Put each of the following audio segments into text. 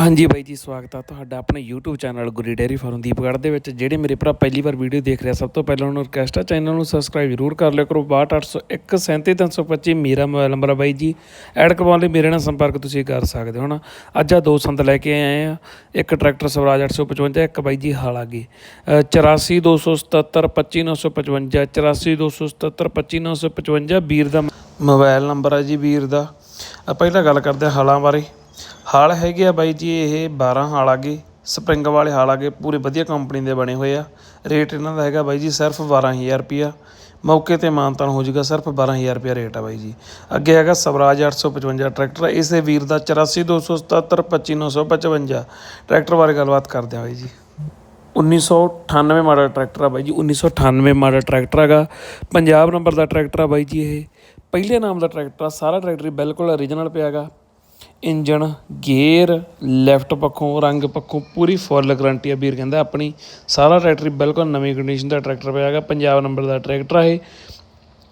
ਹਾਂਜੀ ਬਾਈ ਜੀ, ਸਵਾਗਤ ਆ ਤੁਹਾਡਾ ਆਪਣੇ YouTube channel Guri dairy farm Deepgarh ਦੇ ਵਿੱਚ, ਜਿਹੜੇ ਮੇਰੇ ਭਰਾ ਪਹਿਲੀ ਵਾਰ ਵੀਡੀਓ ਦੇਖ ਰਿਹਾ, ਸਭ ਤੋਂ ਪਹਿਲਾਂ ਉਹਨਾਂ ਨੂੰ ਰਿਕਵੈਸਟ ਆ, ਚੈਨਲ ਨੂੰ ਸਬਸਕ੍ਰਾਈਬ ਜ਼ਰੂਰ ਕਰ ਲਿਆ ਕਰੋ 62801 37325 ਮੇਰਾ ਮੋਬਾਈਲ ਨੰਬਰ ਆ ਬਾਈ ਜੀ। ਐਡ ਕਰਵਾਉਣ ਲਈ ਮੇਰੇ ਨਾਲ ਸੰਪਰਕ ਤੁਸੀਂ ਕਰ ਸਕਦੇ ਹੋ ਨਾ ਅੱਜ ਆ ਦੋ ਸੰਦ ਲੈ ਕੇ ਆਏ ਆ, ਇੱਕ ਟਰੈਕਟਰ ਸਵਰਾਜ 855 ਇੱਕ ਬਾਈ ਜੀ ਹਾਲ ਆ ਗਈ 8427725955 8427725955 ਵੀਰ ਦਾ ਮੋਬਾਈਲ ਨੰਬਰ ਆ ਜੀ ਵੀਰ ਦਾ। ਪਹਿਲਾਂ ਗੱਲ ਕਰਦੇ ਆ ਹਲਾਂ ਬਾਰੇ। ਹਾਲ ਹੈਗੇ ਆ ਬਾਈ ਜੀ, ਇਹ 12 ਹਾਲ ਆਗੇ, ਸਪਰਿੰਗ ਵਾਲੇ ਹਾਲ ਆਗੇ, ਪੂਰੇ ਵਧੀਆ ਕੰਪਨੀ ਦੇ ਬਣੇ ਹੋਏ ਆ। ਰੇਟ ਇਹਨਾਂ ਦਾ ਹੈਗਾ ਬਾਈ ਜੀ, ਸਿਰਫ ਬਾਰ੍ਹਾਂ ਹਜ਼ਾਰ ਰੁਪਈਆ ਮੌਕੇ ਤੇ ਮਾਨਤਾਨ ਹੋ ਜਾਊਗਾ, ਸਿਰਫ 12000 ਰੁਪਿਆ ਰੇਟ ਆ ਬਾਈ ਜੀ। ਅੱਗੇ ਹੈਗਾ ਸਵਰਾਜ 855 ਟਰੈਕਟਰ ਇਸੇ ਵੀਰ ਦਾ 8427725955 ਟਰੈਕਟਰ ਬਾਰੇ ਗੱਲਬਾਤ ਕਰਦੇ ਆ ਬਾਈ ਜੀ। 1998 ਮਾਡਲ ਟਰੈਕਟਰ ਆ ਬਾਈ ਜੀ 1998 ਮਾਡਲ ਟਰੈਕਟਰ ਹੈਗਾ। ਪੰਜਾਬ ਨੰਬਰ ਦਾ ਟਰੈਕਟਰ ਆ ਬਾਈ ਜੀ ਇਹ। ਪਹਿਲੇ ਨਾਮ ਦਾ ਟਰੈਕਟਰ ਆ, ਸਾਰਾ ਟਰੈਕਟਰ ਹੀ ਬਿਲਕੁਲ ਓਰੀਜਨਲ ਪਿਆਗਾ ਇੰਜਣ, ਗੇਅਰ, ਲੈਫਟ ਪੱਖੋਂ, ਰੰਗ ਪੱਖੋਂ ਪੂਰੀ ਫੁੱਲ ਗਰੰਟੀ ਆ ਵੀਰ ਕਹਿੰਦਾ। ਆਪਣੀ ਸਾਰਾ ਟਰੈਕਟਰ ਹੀ ਬਿਲਕੁਲ ਨਵੀਂ ਕੰਡੀਸ਼ਨ ਦਾ ਟਰੈਕਟਰ ਪਿਆ ਹੈਗਾ, ਪੰਜਾਬ ਨੰਬਰ ਦਾ ਟਰੈਕਟਰ ਆ ਇਹ।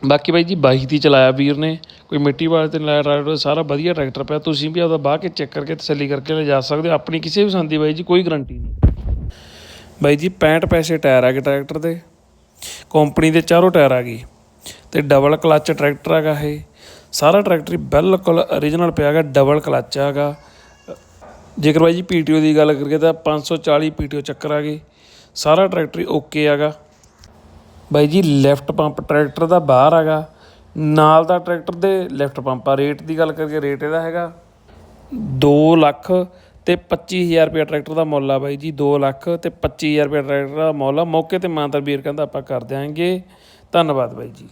ਬਾਕੀ ਬਾਈ ਜੀ 22 ਦੀ ਚਲਾਇਆ ਵੀਰ ਨੇ, ਕੋਈ ਮਿੱਟੀ ਵਾਲੇ ਤੇ ਲਾਇਆ ਟਰੈਕਟਰ ਸਾਰਾ ਵਧੀਆ ਟਰੈਕਟਰ ਪਿਆ। ਤੁਸੀਂ ਵੀ ਆਪਦਾ ਬਾਹ ਕੇ ਚੈੱਕ ਕਰਕੇ ਤਸੱਲੀ ਕਰਕੇ ਲੈ ਜਾ ਸਕਦੇ ਹੋ। ਆਪਣੀ ਕਿਸੇ ਵੀ ਸੰਦੀ ਬਾਈ ਜੀ, ਕੋਈ ਗਰੰਟੀ ਨਹੀਂ। ਬਾਈ ਜੀ 65 ਪੈਸੇ ਟਾਇਰ ਆ ਗਏ ਟਰੈਕਟਰ ਦੇ। ਕੰਪਨੀ ਦੇ ਚਾਰੋਂ ਟਾਇਰ ਆ ਗਏ। ਤੇ ਡਬਲ ਕਲੱਚ ਟਰੈਕਟਰ ਹੈਗਾ ਇਹ। ਸਾਰਾ ਟਰੈਕਟਰ ਬਿਲਕੁਲ origignal ਪਿਆ ਹੈਗਾ ਡਬਲ ਕਲੱਚ ਹੈਗਾ। ਜੇਕਰ ਬਾਈ ਜੀ ਪੀਟੀਓ ਦੀ ਗੱਲ ਕਰੀਏ ਤਾਂ 540 ਪੀਟੀਓ ਚੱਕਰ ਆ ਗਏ। ਸਾਰਾ ਟਰੈਕਟਰ ਹੀ ਓਕੇ ਹੈਗਾ। ਬਾਈ ਜੀ ਲੈਫਟ ਪੰਪ ਟਰੈਕਟਰ ਦਾ ਬਾਹਰ ਹੈਗਾ। ਨਾਲ ਦਾ ਟਰੈਕਟਰ ਦੇ ਲੈਫਟ ਪੰਪ ਆ। ਰੇਟ ਦੀ ਗੱਲ ਕਰੀਏ ਰੇਟ ਇਹਦਾ ਹੈਗਾ 2 ਲੱਖ ਤੇ 25000 ਰੁਪਏ ਟਰੈਕਟਰ ਦਾ ਮੁੱਲ ਆ ਬਾਈ ਜੀ। 2 ਲੱਖ ਤੇ 25000 ਰੁਪਏ ਟਰੈਕਟਰ ਦਾ ਮੁੱਲ ਆ। ਮੌਕੇ ਤੇ ਮਾਨਤਰ ਵੀਰ ਕਹਿੰਦਾ ਆਪਾਂ ਕਰ ਦਿਆਂਗੇ। ਧੰਨਵਾਦ ਬਾਈ ਜੀ।